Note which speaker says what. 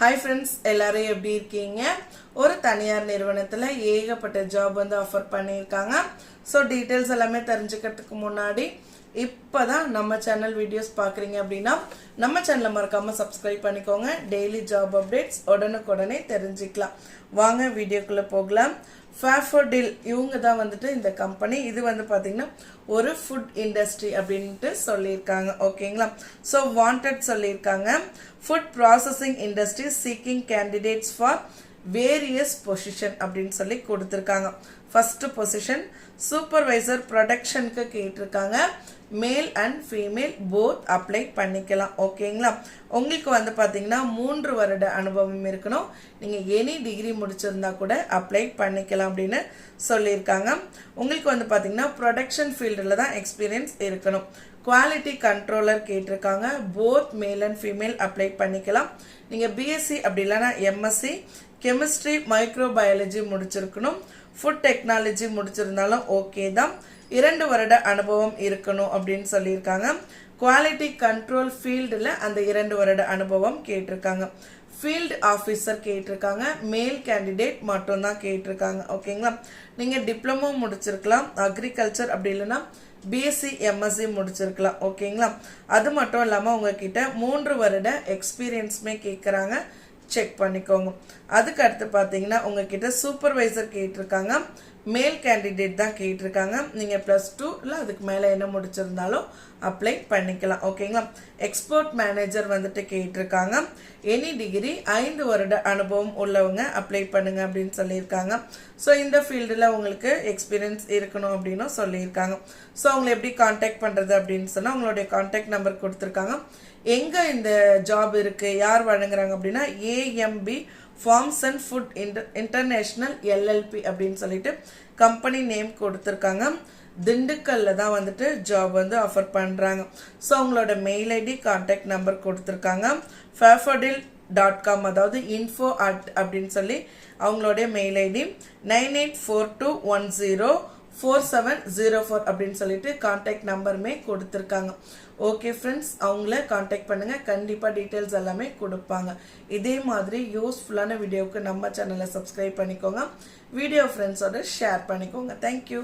Speaker 1: Hi friends எல்லாரும் எப்படி இருக்கீங்க? ஒரு தனியார் நிறுவனத்தில் ஏகப்பட்ட ஜாப் வந்து ஆஃபர் பண்ணியிருக்காங்க. ஸோ டீட்டெயில்ஸ் எல்லாமே தெரிஞ்சுக்கிறதுக்கு முன்னாடி இப்போ தான் நம்ம சேனல் வீடியோஸ் பார்க்குறீங்க அப்படின்னா நம்ம சேனலை மறக்காமல் சப்ஸ்கிரைப் பண்ணிக்கோங்க. டெய்லி ஜாப் அப்டேட்ஸ் உடனுக்குடனே தெரிஞ்சுக்கலாம். வாங்க வீடியோக்குள்ளே போகலாம். ஃபேஃபர்டில் இவங்க தான் வந்துட்டு இந்த கம்பெனி இது வந்து பார்த்தீங்கன்னா ஒரு ஃபுட் இண்டஸ்ட்ரி அப்படின்ட்டு சொல்லியிருக்காங்க. ஓகேங்களா ஸோ வாண்டட் சொல்லியிருக்காங்க. Food processing industry seeking candidates for various position அப்படின்னு சொல்லி கொடுத்துருக்காங்க. ஃபஸ்ட்டு பொசிஷன் சூப்பர்வைசர் ப்ரொடக்ஷனுக்கு கேட்டிருக்காங்க. மேல் அண்ட் ஃபீமேல் போத் அப்ளை பண்ணிக்கலாம் ஓகேங்களா உங்களுக்கு வந்து பார்த்தீங்கன்னா மூன்று வருட அனுபவம் இருக்கணும். நீங்கள் எனி டிகிரி முடிச்சிருந்தா கூட அப்ளை பண்ணிக்கலாம் அப்படின்னு சொல்லியிருக்காங்க. உங்களுக்கு வந்து பார்த்தீங்கன்னா ப்ரொடக்ஷன் ஃபீல்டில் தான் எக்ஸ்பீரியன்ஸ் இருக்கணும். குவாலிட்டி கண்ட்ரோலர் கேட்டிருக்காங்க. Both male and female apply பண்ணிக்கலாம். நீங்கள் பிஎஸ்சி அப்படி இல்லைன்னா எம்எஸ்சி கெமிஸ்ட்ரி மைக்ரோபயாலஜி முடிச்சிருக்கணும். ஃபுட் டெக்னாலஜி முடிச்சிருந்தாலும் ஓகே தான். இரண்டு வருட அனுபவம் இருக்கணும் அப்படின்னு சொல்லியிருக்காங்க. குவாலிட்டி கண்ட்ரோல் ஃபீல்டில் அந்த இரண்டு வருட அனுபவம் கேட்டிருக்காங்க. ஃபீல்டு ஆஃபீஸர் கேட்டிருக்காங்க. மேல் கேண்டிடேட் மட்டும்தான் கேட்டிருக்காங்க. ஓகேங்களா நீங்கள் டிப்ளமோ முடிச்சிருக்கலாம். அக்ரிகல்ச்சர் அப்படி இல்லைன்னா பிஎஸ்சி எம்எஸ்சி முடிச்சிருக்கலாம். ஓகேங்களா அது மட்டும் இல்லாமல் உங்ககிட்ட மூன்று வருட எக்ஸ்பீரியன்ஸுமே கேட்குறாங்க செக் பண்ணிக்கோங்க. அதுக்கு அடுத்து பார்த்தீங்கன்னா உங்ககிட்ட சூப்பர்வைசர் கேட்டிருக்காங்க. மேல் கேண்டிடேட் தான் கேட்டிருக்காங்க. நீங்கள் ப்ளஸ் டூ இல்லை அதுக்கு மேலே என்ன முடிச்சிருந்தாலும் அப்ளை பண்ணிக்கலாம். ஓகேங்களா எக்ஸ்போர்ட் மேனேஜர் வந்துட்டு கேட்டிருக்காங்க. எனி டிகிரி ஐந்து வருட அனுபவம் உள்ளவங்க அப்ளை பண்ணுங்க அப்படின்னு சொல்லியிருக்காங்க. ஸோ இந்த ஃபீல்டில் உங்களுக்கு எக்ஸ்பீரியன்ஸ் இருக்கணும் அப்படின்னும் சொல்லியிருக்காங்க. ஸோ அவங்களை எப்படி காண்டாக்ட் பண்ணுறது அப்படின்னு சொன்னால் உங்களுடைய காண்டாக்ட் நம்பர் கொடுத்துருக்காங்க. எங்கே இந்த ஜாப் இருக்குது யார் வழங்குறாங்க அப்படின்னா AMP farms and food inter international LLP அப்படின்னு சொல்லிட்டு கம்பெனி நேம் கொடுத்துருக்காங்க. திண்டுக்கல்ல தான் வந்துட்டு ஜாப் வந்து ஆஃபர் பண்ணுறாங்க ஸோ அவங்களோட மெயில் ஐடி கான்டாக்ட் நம்பர் கொடுத்துருக்காங்க. ஃபேஃபடில் டாட் காம் அதாவது இன்ஃபோ அட் அப்படின்னு சொல்லி அவங்களுடைய mail ID nine eight four two one zero four seven zero four அப்படின்னு சொல்லிட்டு கான்டாக்ட் நம்பருமே கொடுத்துருக்காங்க. ஓகே ஃப்ரெண்ட்ஸ் அவங்கள காண்டாக்ட் பண்ணுங்கள் கண்டிப்பாக டீட்டெயில்ஸ் எல்லாமே கொடுப்பாங்க. இதே மாதிரி யூஸ்ஃபுல்லான வீடியோவுக்கு நம்ம சேனலை சப்ஸ்கிரைப் பண்ணிக்கோங்க. வீடியோ ஃப்ரெண்ட்ஸோட ஷேர் பண்ணிக்கோங்க. தேங்க்யூ